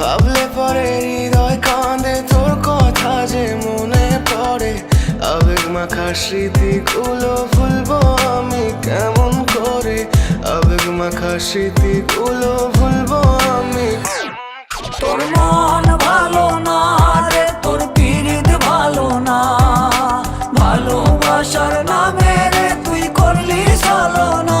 ভাবলে পরে হৃদয় কাঁদে, তোর কথা যে মনে পড়ে। আবেগ মাখা স্মৃতিগুলো ভুলবো আমি কেমন করে? আবেগ মাখা স্মৃতিগুলো ভুলবো আমি তোর মন ভালো না রে, তোর পিরিত ভালো না। ভালোবাসার নামে রে, তুই করলি চলো না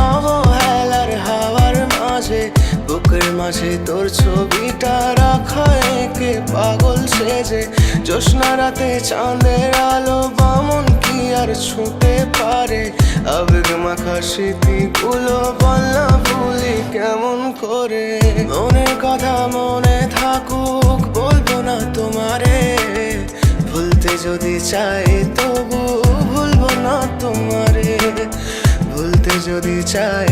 মাঝে তোর ছবিটা রাখা একে পাগল সেজে। জোসনা রাতে চাঁদের আলো বামন কি আর ছুটে পারে? আবেগ মাখা স্মৃতিগুলো বললা ভুলি কেমন করে? মনের কথা মনে থাকুক, বলব না তোমারে। ভুলতে যদি চাই তবু ভুলবো না তোমারে। ভুলতে যদি চাই